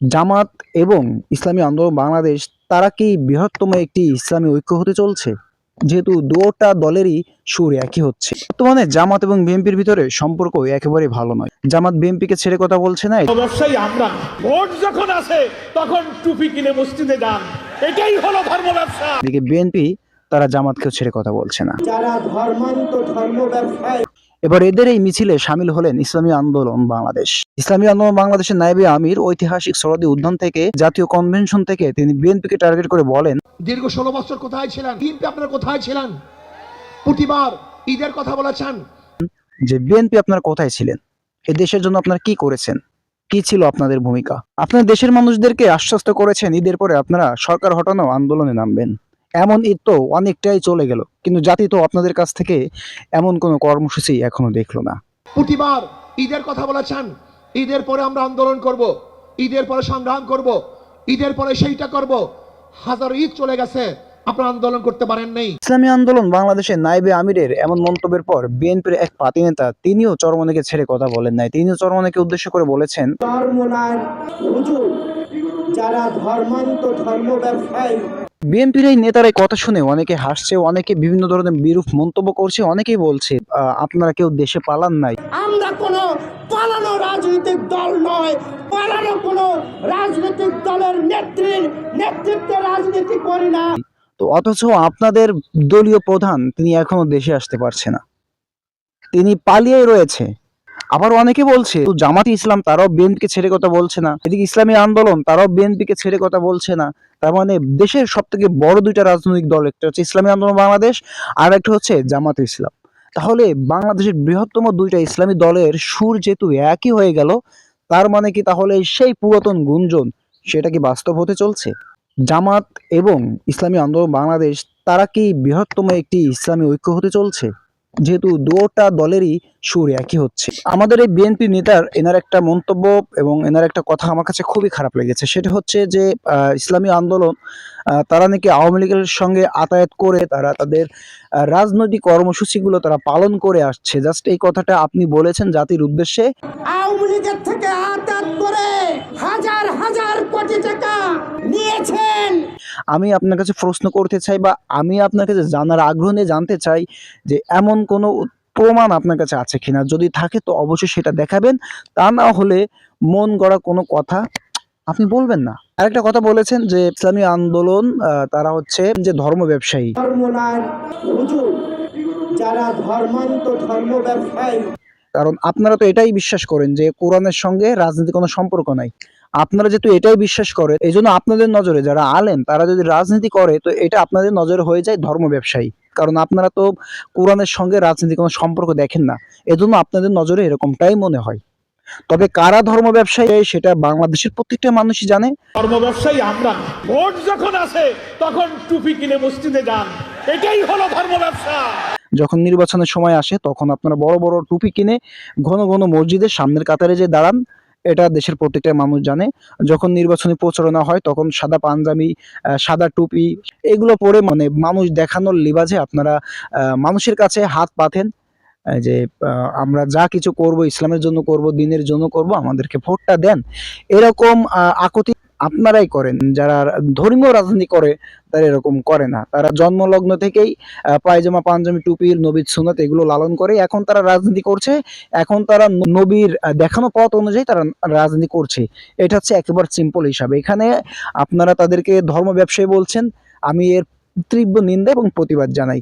জামাত এবং ইসলামী আন্দোলন বাংলাদেশ তারা কি বৃহত্তম একটি ইসলামী ঐক্য হতে চলছে? যেহেতু দুটা দলেরই সুর একই হচ্ছে। বর্তমানে জামাত এবং বিএনপির ভিতরে সম্পর্ক একেবারে ভালো নয়। জামাত বিএনপিকে ছেড়ে কথা বলছে না ব্যবসায়ী আমরা ভোট যখন আসে তখন টুপি কিনে মসজিদে যান। এটাই হলো ধর্ম ব্যবসা। বিএনপি তারা জামাতকেও ছেড়ে কথা বলছে না। যারা ধর্মান্ত ধর্ম ব্যবসায় এবার এদের এই মিছিলে সামিল হলেন ইসলামী আন্দোলন বাংলাদেশ। ইসলামী আন্দোলন বাংলাদেশের নায়েবে আমির ঐতিহাসিক সরদি উদ্যান থেকে জাতীয় কনভেনশন থেকে তিনি বিএনপিকে টার্গেট করে বলেন দীর্ঘ ষোলো বছর কোথায় ছিলেন? বিএনপি আপনারা কোথায় ছিলেন? প্রতিবার ঈদের কথা বলেছেন। যে বিএনপি আপনার কোথায় ছিলেন? এ দেশের জন্য আপনারা কি করেছেন? কি ছিল আপনাদের ভূমিকা? আপনার দেশের মানুষদেরকে আশ্বস্ত করেছেন ঈদের পরে আপনারা সরকার হটানো আন্দোলনে নামবেন। এমন ঈদ তো অনেকটাই চলে গেল। কিন্তু জাতি তো আপনাদের কাছ থেকে এমন কোনো কর্মসূচি এখনও দেখল না। প্রতিবার ঈদের কথা বলেছেন ঈদের পরে আমরা আন্দোলন করব ঈদের পরে সংগ্রাম করব ঈদের পরে সেইটা করব। হাজার ঈদ চলে গেছে আপনারা আন্দোলন করতে পারেন নাই। ইসলামী আন্দোলন বাংলাদেশের নাইবে আমিরের এমন মন্তব্যের পর বিএনপির এক পাতি নেতা তিনিও চরমনেকে ছেড়ে কথা বলেন নাই। তিনিও চরমনেকে উদ্দেশ্য করে বলেছেন চরমোনার হুজুর। যারা ধর্মান্ত ধর্ম ব্যবসায় বিএনপির এই নেতার এই কথা শুনে অনেকে হাসছে অনেকে বিভিন্ন ধরনের বিরূপ মন্তব্য করছে অনেকেই বলছে আপনারা কেউ দেশে পালান নাই। আমরা কোনো পালানো রাজনৈতিক দল নয় পালানো কোনো রাজনৈতিক দলের নেত্রীর নেতৃত্বে রাজনীতি করি না। তো অথচ আপনাদের দলীয় প্রধান তিনি এখনও দেশে আসতে পারছে না। তিনি পালিয়ে রয়েছে। আবার অনেকে বলছে জামাতি ইসলাম তারাও বিএনপিকে ছেড়ে কথা বলছে না। এদিকে ইসলামী আন্দোলন তারাও বিএনপিকে ছেড়ে কথা বলছে না। তার মানে দেশের সব থেকে বড় দুইটা রাজনৈতিক দল, একটা হচ্ছে ইসলামী আন্দোলন বাংলাদেশ, আর একটা হচ্ছে জামাত ইসলাম। তাহলে বাংলাদেশের বৃহত্তম দুইটা ইসলামী দলের সুর যেহেতু একই হয়ে গেল, তার মানে কি তাহলে সেই পুরাতন গুঞ্জন সেটা কি বাস্তব হতে চলছে? জামাত এবং ইসলামী আন্দোলন বাংলাদেশ, তারা কি বৃহত্তম একটি ইসলামী ঐক্য হতে চলছে? যেহেতু দুটা দলেরই সুর একই হচ্ছে। আমাদের এই বিএনপি নেতার এনার একটা মন্তব্য এবং এনার একটা কথা আমার কাছে খুবই খারাপ লেগেছে। সেটা হচ্ছে যে ইসলামী আন্দোলন তারা নাকি আওয়ামী লীগের সঙ্গে আতায়াত করে, তারা তাদের রাজনৈতিক কর্মসূচিগুলো তারা পালন করে আসছে। জাস্ট এই কথাটা আপনি বলেছেন জাতির উদ্দেশ্যে। আওয়ামী লীগের থেকে আঘাত করে হাজার হাজার কোটি টাকা নিয়েছেন। আমি আপনার কাছে প্রশ্ন করতে চাই বা আমি আপনার কাছে জানার আগ্রহ নিয়ে জানতে চাই যে এমন কোনো প্রমাণ আপনার কাছে আছে কিনা? যদি থাকে তো অবশ্যই সেটা দেখাবেন। তা না হলে মন গড়া কোনো কথা আপনি বলবেন না। আরেকটা কথা বলেছেন যে ইসলামী আন্দোলন তারা হচ্ছে যে ধর্ম ব্যবসায়ী। যারা ধর্মান্ত ধর্ম ব্যবসায়। কারণ আপনারা তো এটাই বিশ্বাস করেন যে কোরআনের সঙ্গে রাজনীতি কোনো সম্পর্ক নাই। আপনারা যেহেতু এটাই বিশ্বাস করে এই জন্য আপনাদের নজরে যারা আলেন তারা যদি রাজনীতি করে তো এটা আপনাদের নজরে হয়ে যায় ধর্ম ব্যবসায়ী। কারণ আপনারা তো কোরআনের সঙ্গে রাজনীতি কোনো সম্পর্ক দেখেন না। এজন্য আপনাদের নজরে এরকমটাই মনে হয়। তবে কারা ধর্ম ব্যবসায়ী সেটা বাংলাদেশের প্রত্যেকটা মানুষই জানে। ধর্ম ব্যবসায়ী আমরা। ভোট যখন আসে তখন টুপি কিনে মসজিদে যান। এটাই হলো ধর্ম ব্যবসা। যখন নির্বাচনের সময় আসে তখন আপনারা বড় বড় টুপি কিনে ঘন ঘন মসজিদের সামনের কাতারে যে দাঁড়ান। এটা দেশের প্রত্যেকটা মানুষ জানে। যখন নির্বাচনী প্রচারণা হয়, তখন সাদা পাঞ্জাবি সাদা টুপি, এগুলো পরে মানে মানুষ দেখানোর লিবাজে আপনারা মানুষের কাছে হাত পাতেন যে আমরা যা কিছু করব, ইসলামের জন্য করব, দিনের জন্য করব, আমাদেরকে ভোটটা দেন। এরকম আকুতি আপনারাই করেন। যারা ধর্মীয় রাজনীতি করে, তারা এরকম করে না। তারা জন্মলগ্ন থেকেই পায়জামা, পাঞ্জাবি টুপির নবীর সুনত এগুলো লালন করে। এখন তারা রাজনীতি করছে। এখন তারা নবীর দেখানো পথ অনুযায়ী তারা রাজনীতি করছে। এটা হচ্ছে একেবারে সিম্পল হিসাবে। এখানে আপনারা তাদেরকে ধর্ম ব্যবসায়ী বলছেন। আমি এর তীব্র নিন্দা এবং প্রতিবাদ জানাই।